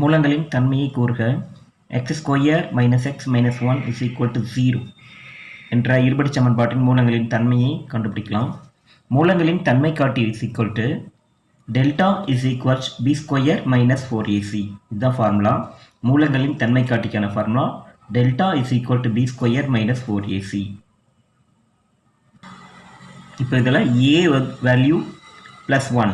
மூலங்களின் தன்மையை கூறுக. X square minus X minus one is equal to zero என்ற இருபடி சமன்பாட்டின் மூலங்களின் தன்மையை கண்டுபிடிக்கலாம். மூலங்களின் தன்மை காட்டி is equal to delta is equals B square minus four AC இதுதான் ஃபார்முலா மூலங்களின் தன்மை காட்டிக்கான formula delta is equal to B square minus four AC இப்போ இதில் A value plus one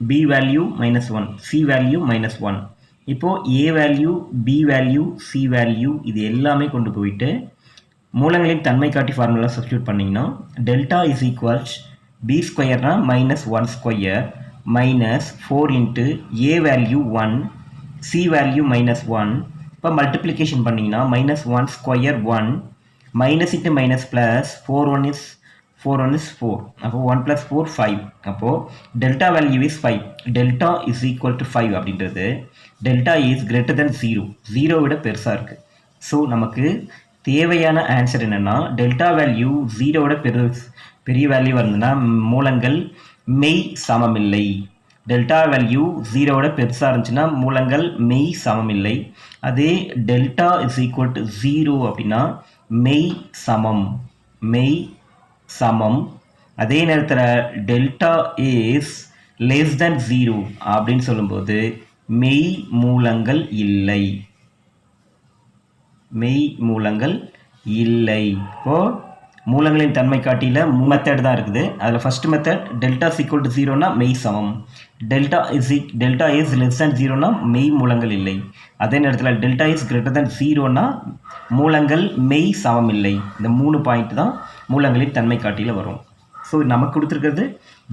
B value minus one C value minus one இப்போது A value B value C value இது எல்லாமே கொண்டு போயிட்டு மூலங்களின் தன்மை காட்டி ஃபார்முலா சப்ஸ்டியூட் பண்ணிங்கன்னா delta is equals B ஸ்கொயர்னா minus one square minus four into A value one C value minus one இப்போ மல்டிப்ளிகேஷன் பண்ணிங்கன்னா minus one square one minus into minus plus four one is four one is four அப்போ one plus four five அப்போது delta value is five delta is equal to five அப்படின்றது. Delta is greater than zero zero விட பெருசாக இருக்குது so நமக்கு தேவையான answer என்னென்னா delta value ஜீரோவோட பெரு பெரிய வேல்யூ இருந்ததுன்னா மூலங்கள் மெய் சமமில்லை. டெல்டா வேல்யூ ஜீரோவோட பெருசாக இருந்துச்சுன்னா மூலங்கள் மெய் சமமில்லை. அதே delta is equal to zero அப்படின்னா மெய் சமம். மெய் சமம். அதே நேரத்தில் delta is less than zero அப்படின்னு சொல்லும்போது மெய் மூலங்கள் இல்லை. மெய் மூலங்கள் இல்லை. இப்போ மூலங்களின் தன்மை காட்டியில் மெத்தட் தான் இருக்குது. அதில் first method delta equal to ஜீரோனா மெய் சமம். Delta is delta is less than ஜீரோனா மெய் மூலங்கள் இல்லை. அதே நேரத்தில் டெல்டா இஸ் கிரேட்டர் தேன் ஜீரோனா மூலங்கள் மெய் சமம் இல்லை. இந்த மூணு பாயிண்ட் தான் மூலங்களின் தன்மை காட்டியில் வரும். ஸோ நமக்கு கொடுத்துருக்கிறது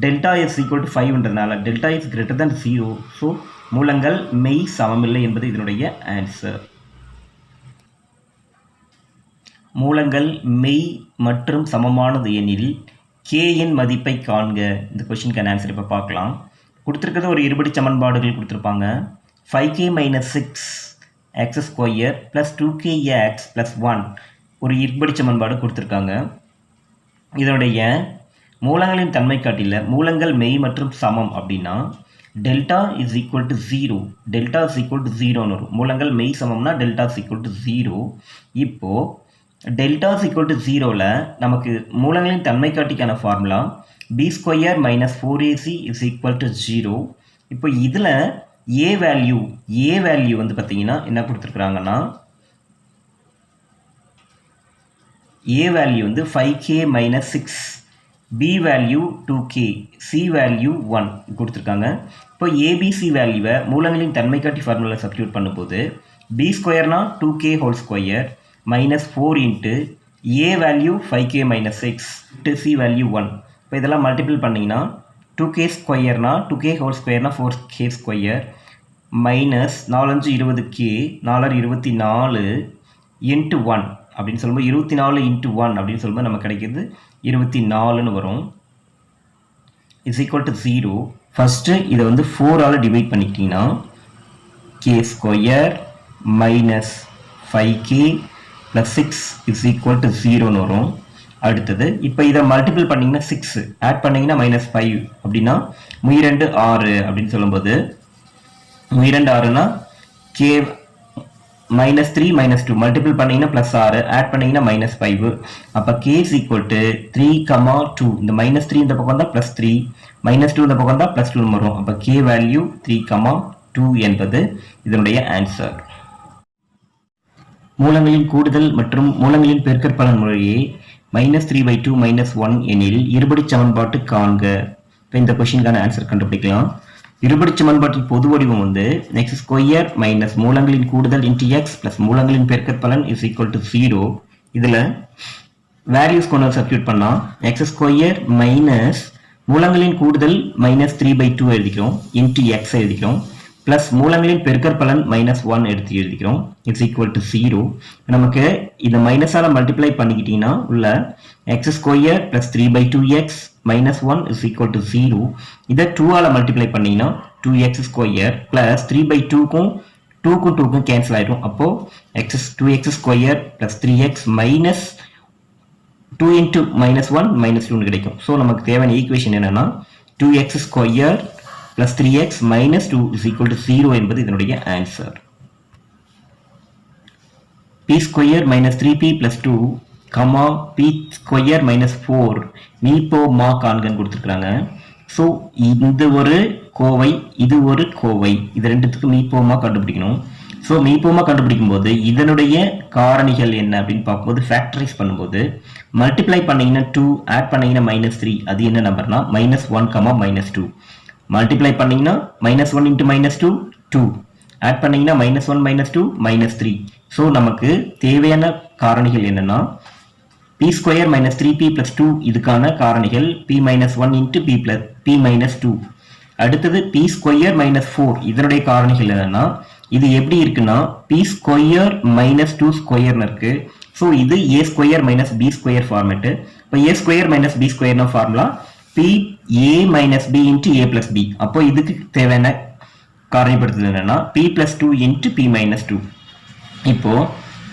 delta is equal to ஃபைவ்ன்றதுனால delta is greater than zero so மூலங்கள் மெய் சமமில்லை என்பது இதனுடைய ஆன்சர் மூலங்கள் மெய் மற்றும் சமமானது எனில் k இன் மதிப்பை காண்க. இந்த கொஷினுக்கான ஆன்சர் இப்போ பார்க்கலாம். கொடுத்துருக்கிறது ஒரு இருபடி சமன்பாடுகள் கொடுத்துருப்பாங்க. Five K minus six X square plus two K X plus one ஒரு இருபடி சமன்பாடு கொடுத்துருக்காங்க. இதனுடைய மூலங்களின் தன்மை காட்டில மூலங்கள் மெய் மற்றும் சமம் அப்படின்னா delta is equal to zero delta is equal to ஜீரோன்னு வரும். மூலங்கள் மெய் சமம்னா delta is equal to zero இப்போது டெல்டா ஈக்குவல் டு ஜீரோவில் நமக்கு மூலங்களின் தன்மை காட்டிக்கான formula B square minus four AC is equal to zero இப்போ இதில் ஏ வேல்யூ ஏ வேல்யூ வந்து பார்த்தீங்கன்னா என்ன கொடுத்துருக்குறாங்கன்னா ஏ வேல்யூ வந்து five K minus six B value two K C value one கொடுத்துருக்காங்க. இப்போ ஏபிசி வேல்யூவை மூலங்களின் தன்மை காட்டி ஃபார்முலா சப்ஸ்டியூட் பண்ணும்போது B ஸ்கொயர்னா two K whole square minus four into A value five K minus six to C value one இப்போ இதெல்லாம் multiple பண்ணிங்கன்னா two K ஸ்கொயர்னா டூ கே ஹோல் ஸ்கொயர்னா ஃபோர் கே ஸ்கொயர் மைனஸ் நாலஞ்சு இருபது கே நாலர் இருபத்தி நாலு இன்ட்டு ஒன் அப்படின்னு சொல்லும்போது இருபத்தி நாலு இன்ட்டு ஒன் அப்படின்னு சொல்லும்போது நமக்கு கிடைக்கிறது இருபத்தி நாலுன்னு வரும். Is equal to zero first இதை வந்து ஃபோரால் divide பண்ணிக்கிட்டிங்கன்னா K square minus five K plus six is equal to ஜீரோன்னு வரும். அடுத்தது இப்போ இதை மல்டிபிள் பண்ணிங்கன்னா சிக்ஸ் ஆட் பண்ணிங்கன்னா மைனஸ் ஃபைவ் அப்படின்னா முயிரெண்டு ஆறு அப்படின்னு சொல்லும்போது முயிரெண்டு ஆறுனா K minus three minus two multiple பண்ணிங்கன்னா ப்ளஸ் ஆறு. ஆட் பண்ணிங்கன்னா மைனஸ் ஃபைவ் அப்போ K's equal to three comma two இந்த மைனஸ் த்ரீ இந்த பக்கம் தான் ப்ளஸ் த்ரீ மைனஸ் டூ இந்த பக்கம் தான் ப்ளஸ் டூன்னு வரும். அப்போ K value three comma two என்பது இதனுடைய ஆன்சர் மூலங்களின் கூடுதல் மற்றும் மூலங்களின் பெருக்கற்பலன் முறையே minus three by two minus one எனில் இருபடி சமன்பாட்டு காண்க. இப்போ இந்த கொஷினுக்கான ஆன்சர் கண்டுபிடிக்கலாம். இருபடி சமன்பாட்டின் பொது வடிவம் வந்து எக்ஸ் ஸ்கொயர் மைனஸ் மூலங்களின் கூடுதல் இன்டி எக்ஸ் பிளஸ் மூலங்களின் பெருக்கற்பலன் இஸ் ஈக்குவல் டு ஜீரோ இதில் வேல்யூஸ் கொண்டு சப்ஸ்டியூட் பண்ணால் எக்ஸ் ஸ்கொயர் மைனஸ் மூலங்களின் கூடுதல் மைனஸ் த்ரீ பை டூ எழுதிக்கிறோம் இன்டி எக்ஸ் எழுதிக்கிறோம். ப்ளஸ் மூலங்களின் பெருக்கற்பலன் மைனஸ் ஒன் எடுத்து எழுதிக்கிறோம். இட்ஸ் ஈக்குவல் டு ஜீரோ நமக்கு இந்த மைனஸால் மல்டிப்ளை பண்ணிக்கிட்டீங்கன்னா உள்ள X square plus three by two X minus one is equal to zero இதை டூவால் மல்டிப்ளை பண்ணிங்கன்னா two X square plus three by டூக்கும் டூக்கும் டூக்கும் கேன்சல் ஆகிடும் அப்போது X two X square plus three X minus two into minus one minus டூன்னு கிடைக்கும். So நமக்கு தேவையான ஈக்குவேஷன் என்னென்னா two X square plus three X minus two is equal to zero என்பது இதனுடைய answer B square minus three B plus two comma B square minus four மீப்போ மா காண்கன்னு கொடுத்துருக்குறாங்க. ஸோ இது ஒரு கோவை இது ஒரு கோவை. இது ரெண்டுத்துக்கும் மீப்போமா கண்டுபிடிக்கணும். ஸோ மீப்போமா கண்டுபிடிக்கும் போது இதனுடைய காரணிகள் என்ன அப்படின்னு பார்க்கும்போது ஃபேக்டரைஸ் பண்ணும்போது மல்டிப்ளை பண்ணிங்கன்னா டூ ஆட் பண்ணிங்கன்னா மைனஸ் த்ரீ அது என்ன நம்பர்னா minus one comma minus two multiply பண்ணிங்கன்னா minus one into minus two two add பண்ணிங்கன்னா minus one minus two minus three so நமக்கு தேவையான காரணிகள் என்னென்னா B square minus three B plus two இதுக்கான காரணிகள் B minus one into B plus B minus two அடுத்தது B square minus four இதனுடைய காரணிகள் என்னென்னா இது எப்படி இருக்குன்னா பி ஸ்கொயர் மைனஸ் டூ ஸ்கொயர்னு இருக்கு. ஸோ இது A square minus B square format இப்போ ஏ square minus B ஸ்கொயர்னா formula B A minus B into A plus B அப்போ இதுக்கு தேவையான காரணிப்படுத்துதல் என்னன்னா B plus two into B minus two இப்போ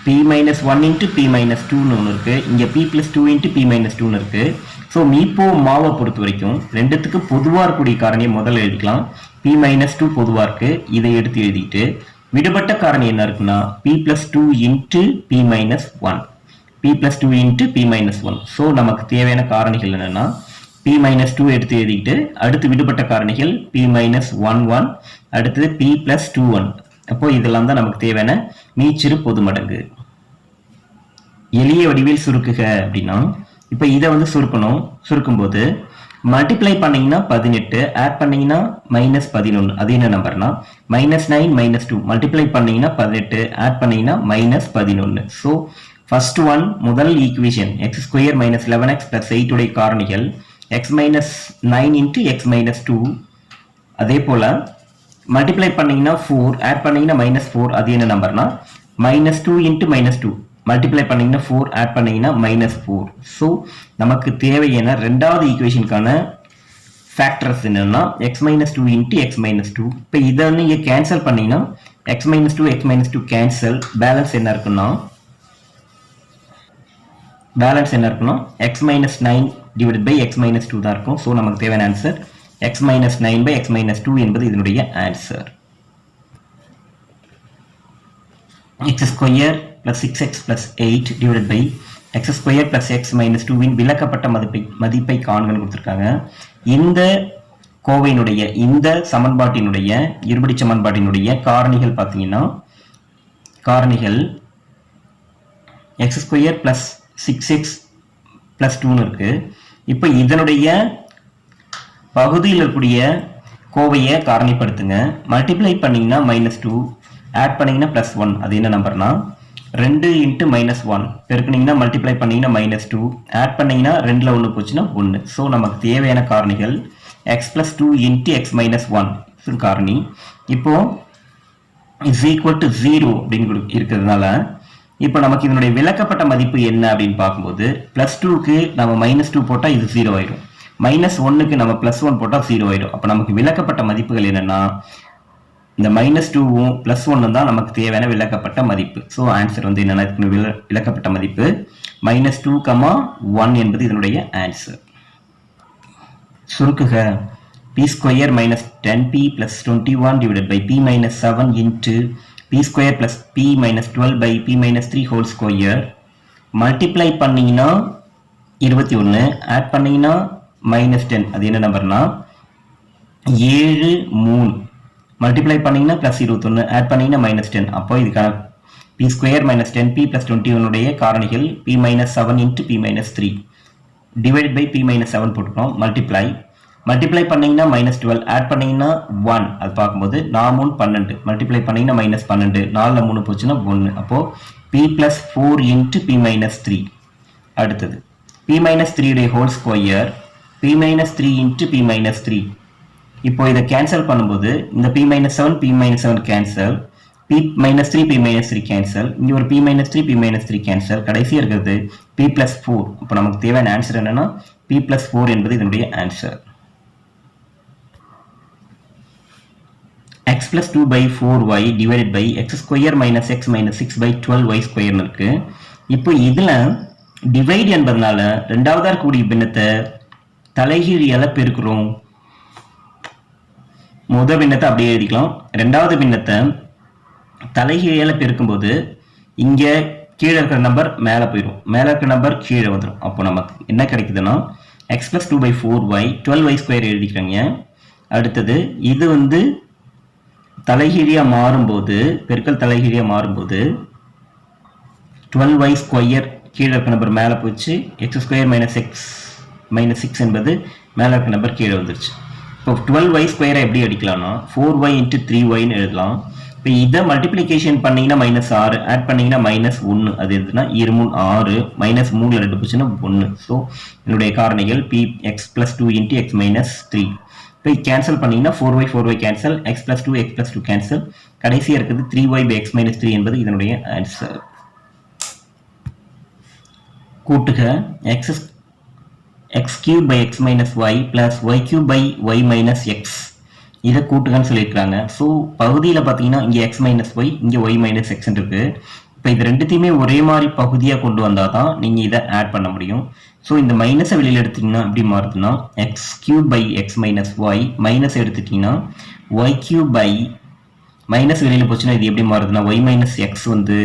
B minus one into B minus டூன்னு ஒன்று இருக்குது இங்கே B plus two into B minus two இருக்குது ஸோ மீப்போ மாவை பொறுத்த வரைக்கும் ரெண்டுத்துக்கு பொதுவாக இருக்கக்கூடிய காரணியை முதல்ல எழுதிக்கலாம். பி மைனஸ் டூ பொதுவாக இருக்குது இதை எடுத்து எழுதிட்டு விடுபட்ட காரணி என்ன இருக்குன்னா B plus two into B minus one B plus two into B minus one so நமக்கு தேவையான காரணிகள் என்னென்னா பி மைனஸ் டூ எடுத்து எழுதிக்கிட்டு அடுத்து விடுபட்ட காரணிகள் பி மைனஸ் ஒன் ஒன் அடுத்தது பி பிளஸ் டூ ஒன் அப்போ இதெல்லாம் தான் நமக்கு தேவையான மீச்சிறு பொது மடங்கு. எளிய வடிவில் சுருக்குக அப்படின்னா இப்போ இதை வந்து சுருக்கணும். சுருக்கும்போது மல்டிப்ளை பண்ணீங்கன்னா பதினெட்டு ஆட் பண்ணீங்கன்னா மைனஸ் பதினொன்று அது என்ன நம்பர்னா minus nine minus two multiply பண்ணீங்கன்னா பதினெட்டு ஆட் பண்ணீங்கன்னா மைனஸ் பதினொன்று ஸோ ஃபர்ஸ்ட் ஒன் முதல் equation X square minus eleven X plus eight உடைய காரணிகள் X minus nine into X minus two அதே போல் மல்டிப்ளை பண்ணீங்கன்னா ஃபோர் ஆட் பண்ணீங்கன்னா மைனஸ் ஃபோர் அது என்ன நம்பர்னா minus two into minus two multiply பண்ணீங்கன்னா ஃபோர் ஆட் பண்ணீங்கன்னா மைனஸ் ஃபோர் ஸோ நமக்கு தேவையான ரெண்டாவது ஈக்குவேஷனுக்கான ஃபேக்டர்ஸ் என்னென்னா X minus two into X minus two இப்போ இதை நீங்கள் கேன்சல் பண்ணீங்கன்னா X minus two X minus two cancel balance என்ன இருக்குன்னா? பேலன்ஸ் என்ன இருக்குன்னா? X minus nine divide by X minus two தான் இருக்கும். ஸோ நமக்கு தேவையான answer X minus nine by X minus two என்பது இதனுடைய answer X square plus six X plus eight divide by X square plus X minus டூவின் விளக்கப்பட்ட மதிப்பை மதிப்பை காண்கன்னு கொடுத்துருக்காங்க. இந்த கோவையினுடைய இந்த சமன்பாட்டினுடைய இருபடி சமன்பாட்டினுடைய காரணிகள் பார்த்தீங்கன்னா காரணிகள் X square plus six X plus டூன்னு இருக்கு. இப்போ இதனுடைய பகுதியில் இருக்கக்கூடிய கோவையை காரணிப்படுத்துங்க. மல்டிப்ளை பண்ணிங்கன்னா மைனஸ் டூ ஆட் பண்ணிங்கன்னா ப்ளஸ் ஒன் அது என்ன நம்பர்னா ரெண்டு இன்ட்டு மைனஸ் ஒன் பெருக்குனிங்கன்னா மல்டிப்ளை பண்ணீங்கன்னா மைனஸ் டூ ஆட் பண்ணிங்கன்னா ரெண்டில் ஒன்று போச்சுன்னா ஒன்று ஸோ நமக்கு தேவையான காரணிகள் X plus two into X minus one காரணி. இப்போது இஸ் ஈக்குவல் டு ஜீரோ அப்படின்னு இருக்கிறதுனால இப்போ நமக்கு இதனுடைய விளக்கப்பட்ட மதிப்பு என்ன அப்படின்னு பார்க்கும்போது ப்ளஸ் டூக்கு நம்ம மைனஸ் டூ போட்டால் இது ஜீரோ ஆயிடும். மைனஸ் ஒன்னுக்கு நம்ம ப்ளஸ் ஒன் போட்டால் ஜீரோ ஆயிடும். அப்போ நமக்கு விளக்கப்பட்ட மதிப்புகள் என்னென்னா இந்த மைனஸ் டூவும் ப்ளஸ் ஒன்னும் தான் நமக்கு தேவையான விளக்கப்பட்ட மதிப்பு. ஸோ ஆன்சர் வந்து என்னென்ன விள- விளக்கப்பட்ட மதிப்பு. மைனஸ் டூ கமா ஒன் என்பது இதனுடைய answer சுருக்குக. P square minus ten P plus twenty one divided by P minus p square P square minus P minus twelve by P minus square. Whole square multiply பண்ணீங்கன்னா இருபத்தி ஒன்று add minus ten அது என்ன நம்பர்னா ஏழு மூணு. Multiply பண்ணீங்கன்னா plus இருபத்தொன்று add பண்ணீங்கன்னா மைனஸ் டென் அப்போ இதுக்கான P square minus ten P plus twenty ஒன்னுடைய காரணிகள் P minus seven into P minus three divide by P minus seven போட்டுக்கணும். மல்டிப்ளை மல்டிப்ளை பண்ணீங்கன்னா மைனஸ் டுவெல் ஆட் பண்ணீங்கன்னா ஒன் அது பார்க்கும்போது நான் மூணு பன்னெண்டு மல்டிப்ளை பண்ணீங்கன்னா மைனஸ் பன்னெண்டு நாலில் மூணு போச்சுன்னா ஒன்று அப்போது p plus four into p minus three அடுத்தது p minus த்ரீடைய whole square p minus three into p minus three இப்போ இதை கேன்சல் பண்ணும்போது இந்த p minus seven p minus seven cancel p minus three p minus three cancel இங்கே ஒரு p minus three p minus three cancel கடைசியாக இருக்கிறது B plus four இப்போ நமக்கு தேவையான ஆன்சர் என்னென்னா பி ப்ளஸ் ஃபோர் என்பது இதனுடைய answer x plus 2 by 4y divided by x square minus x minus 6 by 12y square இருக்கு. இப்போ இதில் divide என்பதனால ரெண்டாவதாக இருக்கக்கூடிய பின்னத்தை தலைகீழியால பெருக்கிறோம். முத பின்னத்தை அப்படியே எழுதிக்கலாம். ரெண்டாவது பின்னத்தை தலைகீழியால பெருக்கும்போது இங்க கீழே இருக்கிற நம்பர் மேலே போயிடும். மேலே இருக்கிற நம்பர் கீழே வந்துடும் அப்போ நமக்கு என்ன கிடைக்குதுன்னா x plus two by four y twelve y square எழுதிக்கிறாங்க. அடுத்தது இது வந்து தலைகீழியாக மாறும்போது பெருக்கல் தலைகீழியாக மாறும்போது டுவெல் ஒய் ஸ்கொயர் கீழே இருக்க நம்பர் மேலே போச்சு. X square minus x minus six என்பது மேலே இருக்க நம்பர் கீழே வந்துருச்சு. இப்போ டுவெல் ஒய் ஸ்கொயரை எப்படி அடிக்கலாம்னா ஃபோர் ஒய் இன்ட்டு த்ரீ ஒய்னு எழுதலாம். இப்போ இதை மல்டிப்ளிகேஷன் பண்ணிங்கன்னா மைனஸ் ஆறு ஆட் பண்ணீங்கன்னா மைனஸ் ஒன்று அது எதுனா இரு மூணு ஆறு மைனஸ் மூணில் ரெண்டு போச்சுன்னா ஒன்று ஸோ என்னுடைய காரணிகள் p x plus two into x minus three இப்போ கேன்சல் பண்ணீங்கன்னா four y four y cancel x plus two x plus two cancel கடைசியாக இருக்குது three y by x minus three என்பது இதனுடைய answer கூட்டுக. X x cube by x minus y plus y cube by y minus x இதை கூட்டுகன்னு சொல்லியிருக்காங்க so பகுதியில் பார்த்தீங்கன்னா இங்கே எக்ஸ் மைனஸ் ஒய் இங்கே ஒய் மைனஸ் எக்ஸ் இருக்குது இப்போ இது ரெண்டுத்தையுமே ஒரே மாதிரி பகுதியாக கொண்டு வந்தால் தான் நீங்கள் இதை ஆட் பண்ண முடியும். ஸோ இந்த மைனஸை வெளியில் எடுத்தீங்கன்னா எப்படி மாறுதுன்னா x cube by x minus y minus எடுத்துட்டிங்கன்னா ஒய் கியூப் பை மைனஸ் வெளியில் போச்சுன்னா இது எப்படி மாறுதுன்னா ஒய் மைனஸ் எக்ஸ் வந்து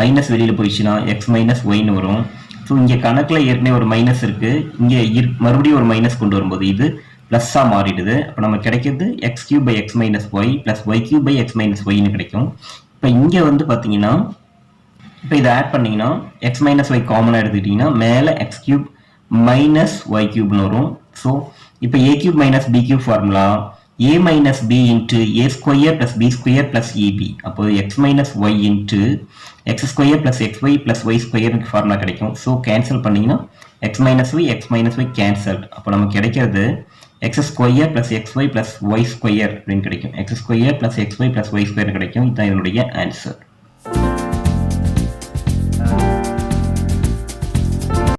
மைனஸ் வெளியில் போயிடுச்சுன்னா எக்ஸ் மைனஸ் ஒய்னு வரும். ஸோ இங்கே கணக்கில் ஏற்கனவே ஒரு மைனஸ் இருக்குது இங்கே மறுபடியும் ஒரு மைனஸ் கொண்டு வரும்போது இது ப்ளஸ்ஸாக மாறிடுது. அப்போ நம்ம கிடைக்கிறது x cube by x minus y plus y cube by x minus ஒய்னு கிடைக்கும். இப்போ இங்கே வந்து பார்த்தீங்கன்னா இப்போ இதை ஆட் பண்ணிங்கன்னா எக்ஸ் மைனஸ் ஒய் காமனாக எடுத்துக்கிட்டிங்கன்னா மேலே எக்ஸ் கியூப் மைனஸ் ஒய் கியூப்னு வரும். ஸோ இப்போ a cube minus b cube formula a minus b into a square plus b square plus ab அப்போ x minus y into x square plus x y plus y ஸ்கொயருக்கு formula கிடைக்கும். So cancel பண்ணிங்கன்னா x minus y x minus y cancel அப்போ நமக்கு கிடைக்கிறது x square plus x y plus y square அப்படின்னு கிடைக்கும். X square plus x y plus y square கிடைக்கும். இதுதான் இதனுடைய ஆன்சர்